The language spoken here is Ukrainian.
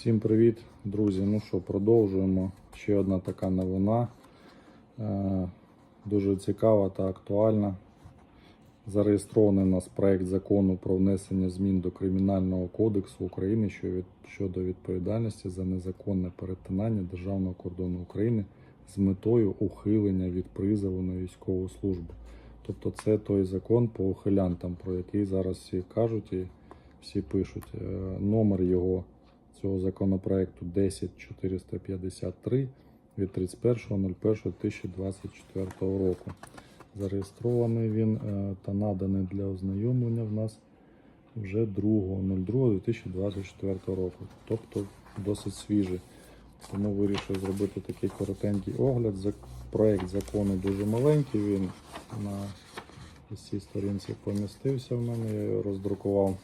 Всім привіт, друзі. Ну що, продовжуємо. Ще одна така новина. Е, Дуже цікава та актуальна. Зареєстрований у нас проект закону про внесення змін до Кримінального кодексу України щодо відповідальності за незаконне перетинання державного кордону України з метою ухилення від призову на військову службу. Тобто це той закон по ухилянтам, про який зараз всі кажуть і всі пишуть. Е, Номер його цього законопроекту 10453 від 31.01.2024 року. Зареєстрований він е, та наданий для ознайомлення в нас вже 2.02.2024 року, тобто досить свіжий. Тому вирішив зробити такий коротенький огляд. Проект закону дуже маленький, він на цій сторінці помістився в мене, я його роздрукував.